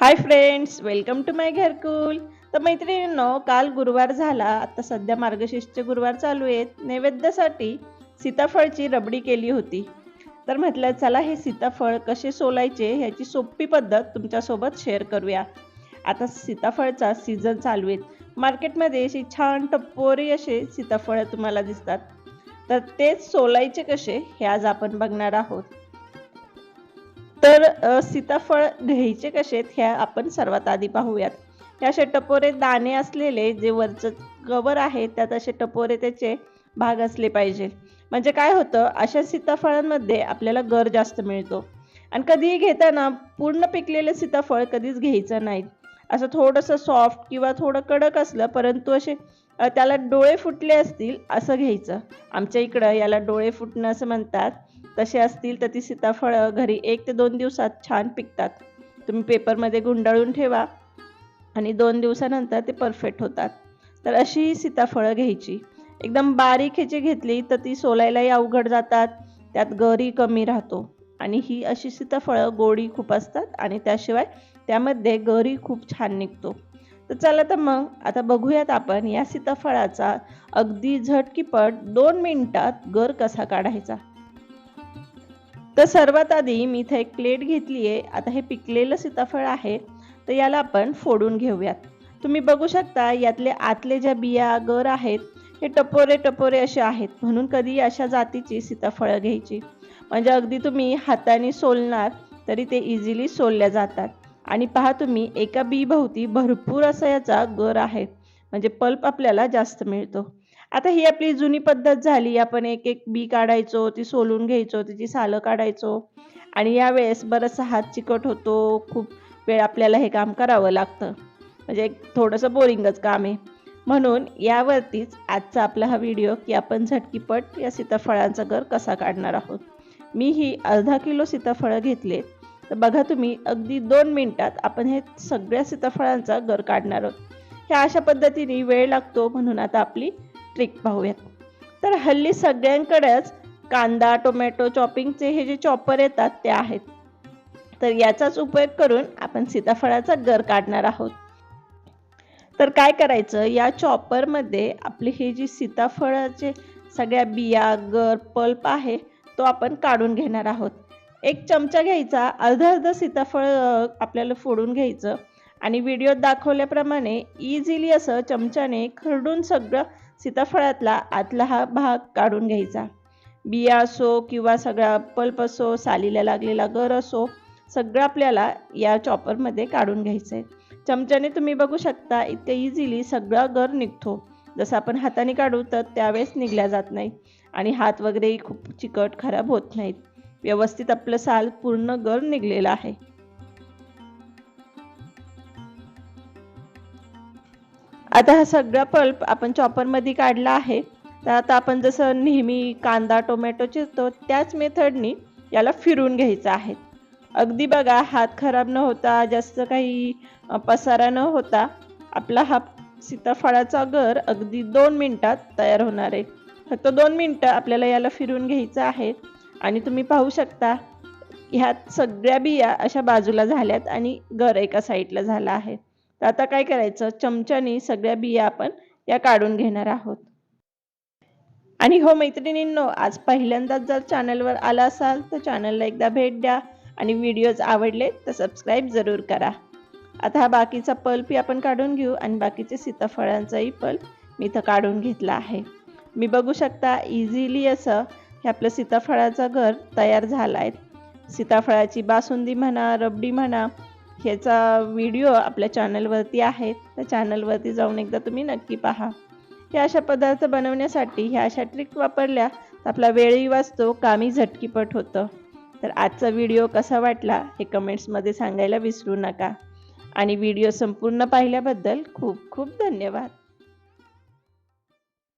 Hi friends welcome to my Gharkul. तर मैत्रिणींनो काल गुरुवार झाला. आता सध्या मार्गशीर्षचे गुरुवार चालू आहेत. नैवेद्यासाठी सीताफळची रबडी केली होती. तर म्हटलं चला हे सीताफळ कसे सोलायचे ह्याची सोपी पद्धत तुमच्यासोबत शेअर करूया. आता सीताफळचा सीझन चालू आहेत मार्केटमध्ये अशी छान टप्पोरी असे सीताफळ तुम्हाला दिसतात. तर तेच सोलायचे कसे हे आज आपण बघणार आहोत. तर सीताफळ घ्यायचे कसे ह्या आपण सर्वात आधी पाहूयात. हे असे टपोरे दाणे असलेले जे वरचं कवर आहे त्यात असे टपोरे त्याचे भाग असले पाहिजे. म्हणजे काय होतं अशा सीताफळांमध्ये आपल्याला गर जास्त मिळतो. आणि कधीही घेताना पूर्ण पिकलेलं सीताफळ कधीच घ्यायचं नाही. असं थोडंसं सॉफ्ट किंवा थोडं कडक असलं परंतु असे त्याला डोळे फुटले असतील असं घ्यायचं. आमच्या इकडं याला डोळे फुटणं असं म्हणतात. तसे असतील तर ती सीताफळं घरी एक ते दोन दिवसात छान पिकतात. तुम्ही पेपरमध्ये गुंडाळून ठेवा आणि दोन दिवसानंतर ते परफेक्ट होतात. तर अशी सीताफळं घ्यायची. एकदम बारीक ह्याची घेतली तर ती सोलायलाही अवघड जातात त्यात गरी कमी राहतो. आणि ही अशी सीताफळं गोडी खूप असतात आणि त्याशिवाय त्यामध्ये गरी खूप छान निघतो. तर चला तर मग आता बघूयात आपण या सीताफळाचा अगदी झटकीपट दोन मिनिटात गर कसा काढायचा. तर सर्वात आधी मी इथे एक प्लेट घेतली आहे. आता हे पिकलेलं सीताफळ आहे. तर याला आपण फोडून घेऊयात. तुम्ही बघू शकता यातले आतले ज्या बिया गर आहेत हे टपोरे टपोरे असे आहेत. म्हणून कधी अशा जातीची सीताफळं घ्यायची. म्हणजे अगदी तुम्ही हाताने सोलणार तरी ते इझिली सोलल्या जातात. आणि पहा तुम्ही एका बी भोवती भरपूर असा याचा गर आहे. म्हणजे पल्प आपल्याला जास्त मिळतो. आता ही आपली जुनी पद्धत झाली. आपण एक एक बी काढायचो ती सोलून घ्यायचो तिची सालं काढायचो. आणि यावेळेस बरंचसा हात चिकट होतो. खूप वेळ आपल्याला हे काम करावं लागतं. म्हणजे एक थोडंसं बोरिंगच काम आहे. म्हणून यावरतीच आजचा आपला हा व्हिडिओ की आपण झटकीपट या सीताफळांचा गर कसा काढणार आहोत. मी ही अर्धा किलो सीताफळं घेतले. तर बघा तुम्ही अगदी दोन मिनिटात आपण हे सगळ्या सीताफळांचा गर काढणार आहोत. ह्या अशा पद्धतीने वेळ लागतो. म्हणून आता आपली ट्रिक पाहूयात. तर हल्ली सगळ्यांकडेच कांदा टोमॅटो चॉपिंगचे हे जे चॉपर येतात ते आहेत. तर याचाच उपयोग करून आपण सीताफळाचा गर काढणार आहोत. तर काय करायचं? या चॉपरमध्ये आपली हे जी सीताफळाचे सगळ्या बिया गर पल्प आहे तो आपण काढून घेणार आहोत. एक चमचा घ्यायचा अर्धा अर्धा सीताफळ आपल्याला फोडून घ्यायचं. आणि व्हिडिओत दाखवल्याप्रमाणे इझिली असं चमच्याने खरडून सगळं सीताफळातला आतला हा भाग काढून घ्यायचा. बिया असो किंवा सगळा पल्प असो सालीला लागलेला गर असो सगळं आपल्याला या चॉपरमध्ये काढून घ्यायचं आहे चमच्याने तुम्ही बघू शकता इतकं इझिली सगळा गर निघतो. जसं आपण हाताने काढू तर त्यावेळेस निघल्या जात नाही. आणि हात वगैरेही खूप चिकट खराब होत नाहीत. व्यवस्थित आपलं साल पूर्ण गर निघलेलं आहे. आता हा सगळा पल्प आपण चॉपरमध्ये काढला आहे. तर आता आपण जसं नेहमी कांदा टोमॅटो चिरतो त्याच मेथडनी याला फिरून घ्यायचं आहे. अगदी बघा हात खराब न होता जास्त काही पसारा न होता आपला हा सीताफळाचा गर अगदी दोन मिनटात तयार होणार आहे. फक्त दोन मिनटं आपल्याला याला फिरून घ्यायचं आहे. आणि तुम्ही पाहू शकता ह्यात सगळ्या बिया अशा बाजूला झाल्यात आणि गर एका साईडला झाला आहे. तर आता काय करायचं? चमच्यानी सगळ्या बिया आपण या काढून घेणार आहोत. आणि हो मैत्रिणींनो आज पहिल्यांदाच जर चॅनलवर आला असाल तर चॅनलला एकदा भेट द्या आणि व्हिडिओज आवडले तर सबस्क्राईब जरूर करा. आता हा बाकीचा पल्पही आपण काढून घेऊ आणि बाकीचे सीताफळांचाही पल्प मी इथं काढून घेतला आहे. मी बघू शकता इझिली असं हे आपलं सीताफळाचं घर तयार झालं आहे सीताफळाची बासुंदी म्हणा रबडी म्हणा ह्याचा व्हिडिओ आपल्या चॅनलवरती आहे. त्या चॅनलवरती जाऊन एकदा तुम्ही नक्की पहा. हे अशा पदार्थ बनवण्यासाठी ह्या अशा ट्रिक वापरल्या तर आपला वेळही वाचतो कामी झटकीपट होतं. तर आजचा व्हिडिओ कसा वाटला हे कमेंट्समध्ये सांगायला विसरू नका. आणि व्हिडिओ संपूर्ण पाहिल्याबद्दल खूप खूप धन्यवाद.